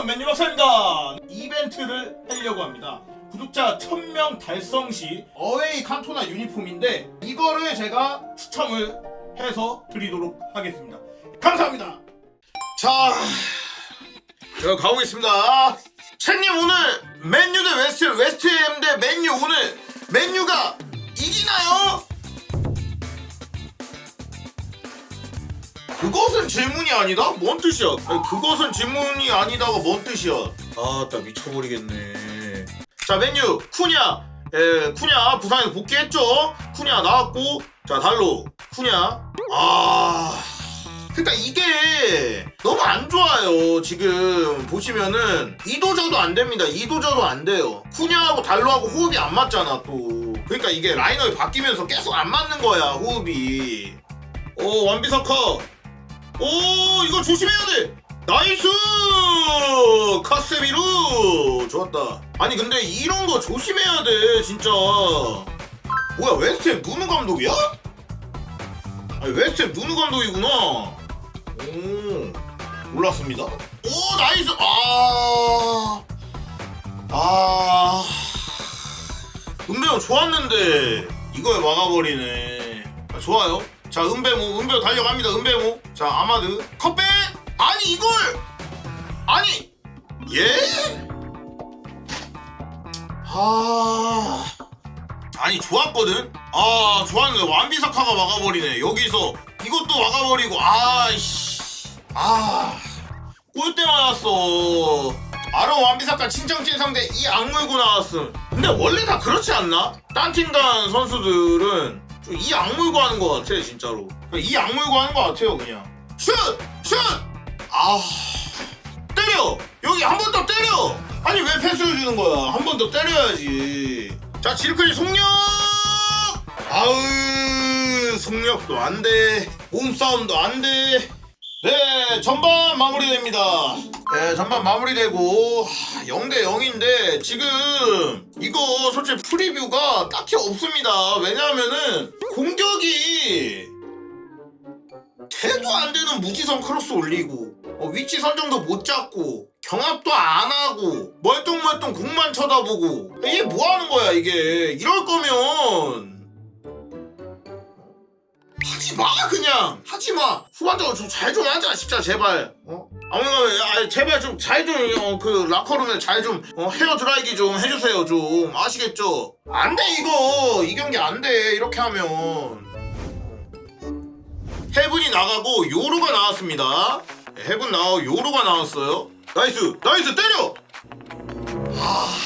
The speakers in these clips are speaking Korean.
여러분 맨유 박사입니다 이벤트를 하려고 합니다. 구독자 1000명 달성 시 어웨이 칸토나 유니폼인데 이거를 제가 추첨을 해서 드리도록 하겠습니다. 감사합니다. 자 제가 가보겠습니다. 책님 오늘 맨유 대 웨스트 웨스트햄 대 맨유 오늘 맨유가 이기나요? 그것은 질문이 아니다? 뭔 뜻이야? 아니, 그것은 질문이 아니다가 뭔 뜻이야? 아, 나 미쳐버리겠네. 자, 맨유 쿠냐, 에 쿠냐 부산에서 복귀했죠? 쿠냐 나왔고, 자 달로 쿠냐. 아, 그러니까 이게 너무 안 좋아요. 지금 보시면은 이도저도 안 됩니다. 이도저도 안 돼요. 쿠냐하고 달로하고 호흡이 안 맞잖아 또. 그러니까 이게 라인업이 바뀌면서 계속 안 맞는 거야 호흡이. 오 완비사카 오 이거 조심해야 돼. 나이스! 카세미루! 좋았다. 아니 근데 이런 거 조심해야 돼 진짜. 뭐야 웨스트햄 누누 감독이야? 아니 웨스트햄 누누 감독이구나. 오 몰랐습니다. 오 나이스! 아! 아... 은배우 좋았는데 이거에 막아버리네. 아, 좋아요 자 은배모 은배우 달려갑니다. 은배모 자 아마드. 컵백! 아니 이걸! 아니! 예? 아 아니 좋았거든? 아 좋았는데 완비사카가 막아버리네. 여기서 이것도 막아버리고 아이씨. 아. 꼴대 맞았어. 아론 완비사카 친정찐 상대 이 악물고 나왔음. 근데 원래 다 그렇지 않나? 딴 팀 간 선수들은 좀 이 악물고 하는 것 같아 진짜로 이 악물고 하는 것 같아요 그냥 슛! 슛! 아 때려! 여기 한 번 더 때려! 아니 왜 패스를 주는 거야 한 번 더 때려야지 자 지르크리 속력! 아으 속력도 안돼 몸싸움도 안돼 네 전반 마무리됩니다. 네 전반 마무리되고 0대 0인데 지금 이거 솔직히 프리뷰가 딱히 없습니다. 왜냐하면은 공격이 대도 안 되는 무지성 크로스 올리고 어, 위치 선정도 못 잡고 경합도 안 하고 멀뚱멀뚱 공만 쳐다보고 이게 뭐 하는 거야 이게? 이럴 거면 하지 마 그냥 하지 마 후반적으로 좀 잘 좀 하자 진짜 제발 어 아무나 아, 제발 좀 잘좀그 라커룸에 잘좀 헤어 드라이기 좀 해주세요 좀 아시겠죠 안 돼 이거 이 경기 안 돼 이렇게 하면 해븐이 나가고 요루가 나왔습니다. 네, 해븐 나오고 요루가 나왔어요. 나이스, 나이스 때려. 아,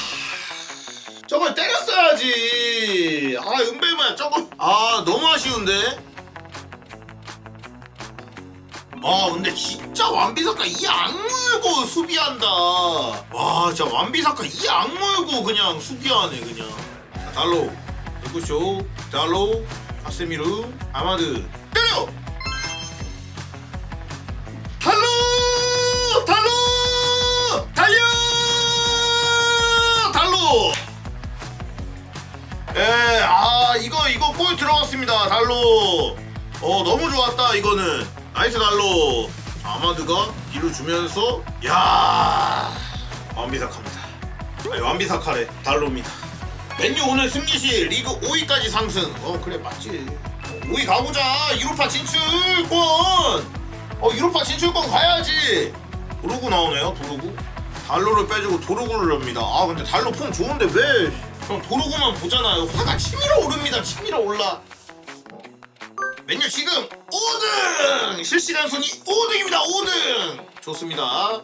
저걸 때렸어야지. 아, 은배만 저거. 아, 너무 아쉬운데. 아, 근데 진짜 완비사카 이 악물고 수비한다. 와, 진짜 완비사카 이 악물고 그냥 수비하네 그냥. 자, 달로, 누구쇼, 달로, 카세미르, 아마드 때려. 달로! 달로! 달려! 달로! 예, 아, 이거, 이거 골 들어갔습니다. 달로. 어, 너무 좋았다, 이거는. 나이스 달로. 아마드가 뒤로 주면서, 야 완비사카입니다. 아니, 완비사카래. 달로입니다. 맨유 오늘 승리시 리그 5위까지 상승. 어, 그래, 맞지. 5위 가보자. 유로파 진출권! 어 유로파 진출권 가야지 도루구 나오네요 도루구 달로를 빼주고 도루구를 넣습니다 아 근데 달로 폼 좋은데 왜 그럼 도루구만 보잖아요 화가 치밀어 오릅니다 치밀어 올라 어. 맨유 지금 5등! 실시간 순위 5등입니다 5등! 좋습니다.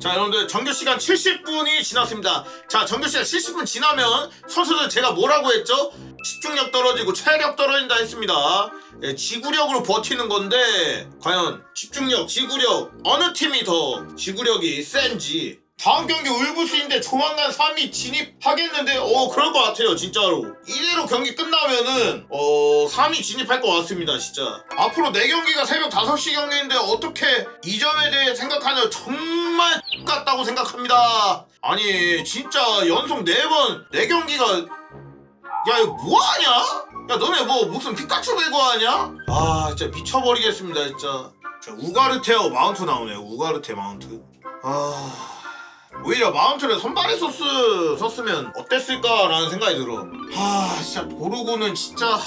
자 여러분들 정규시간 70분이 지났습니다. 자 정규시간 70분 지나면 선수들 제가 뭐라고 했죠? 집중력 떨어지고 체력 떨어진다 했습니다. 예, 지구력으로 버티는 건데 과연 집중력, 지구력 어느 팀이 더 지구력이 센지 다음 경기 울부스인데 조만간 3위 진입하겠는데 어 그럴 것 같아요 진짜로. 이대로 경기 끝나면은 어 3위 진입할 것 같습니다 진짜. 앞으로 4경기가 새벽 5시 경기인데 어떻게 이 점에 대해 생각하냐. 정말 같다고 생각합니다. 아니 진짜 연속 4번 4경기가 야 이거 뭐하냐? 야 너네 뭐 무슨 피카츄 배구 하냐? 아 진짜 미쳐버리겠습니다 진짜. 자, 우가르테어 마운트 나오네요 우가르테 마운트. 아 오히려 마운트를 선발에 썼으, 썼으면 어땠을까라는 생각이 들어. 아 진짜 도루구는 진짜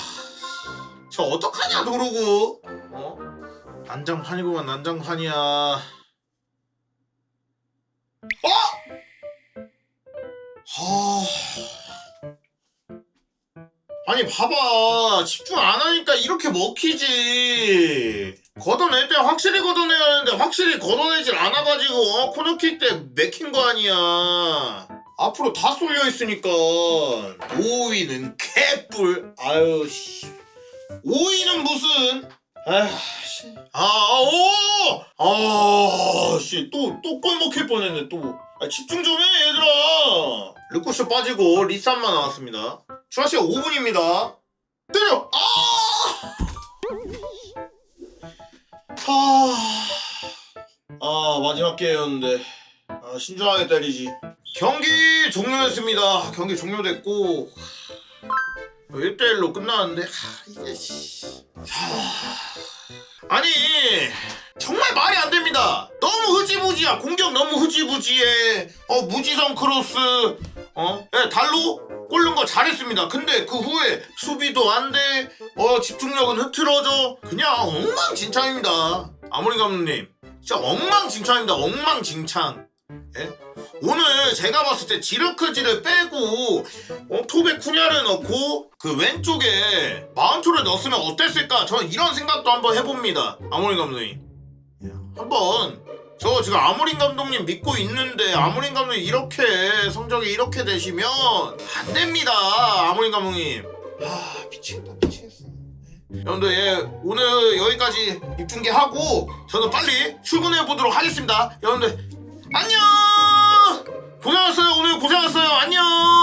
저 어떡하냐 도루구. 어? 난장판이구만 난장판이야. 어? 하... 아니 봐봐 집중 안 하니까 이렇게 먹히지 걷어낼 때 확실히 걷어내야 하는데 확실히 걷어내질 않아가지고 어, 코너킥 때 맥힌 거 아니야 앞으로 다 쏠려 있으니까 5위는 개뿔 아유 씨 5위는 무슨 아휴 씨. 아, 오! 아, 씨, 또, 또골 먹힐 뻔했네, 또. 아, 집중 좀 해, 얘들아! 르쿠쇼 빠지고, 리산만 나왔습니다. 시간 5분입니다. 때려! 아, 아, 마지막 기회였는데. 아, 신중하게 때리지. 경기 종료했습니다. 경기 종료됐고. 1대1로 끝나는데, 하, 이게, 씨. 아니 정말 말이 안 됩니다. 너무 흐지부지야. 공격 너무 흐지부지해. 어 무지성 크로스. 어 예, 달로 꼴른 거 잘했습니다. 근데 그 후에 수비도 안 돼. 어 집중력은 흐트러져. 그냥 엉망진창입니다. 아무리 감독님 진짜 엉망진창입니다. 엉망진창. 예? 오늘 제가 봤을 때 지르크지를 빼고 어, 토베 쿠냐를 넣고 그 왼쪽에 마운트를 넣었으면 어땠을까? 저는 이런 생각도 한번 해봅니다. 아모린 감독님. 한번 저 지금 아무린 감독님 믿고 있는데 아무린 감독님 이렇게 성적이 이렇게 되시면 안 됩니다 아무린 감독님. 아 미치겠다 미치겠어. 네. 여러분들 예, 오늘 여기까지 입중계 하고 저는 빨리 출근해 보도록 하겠습니다. 여러분들 안녕! 고생하셨어요 오늘 고생하셨어요. 안녕!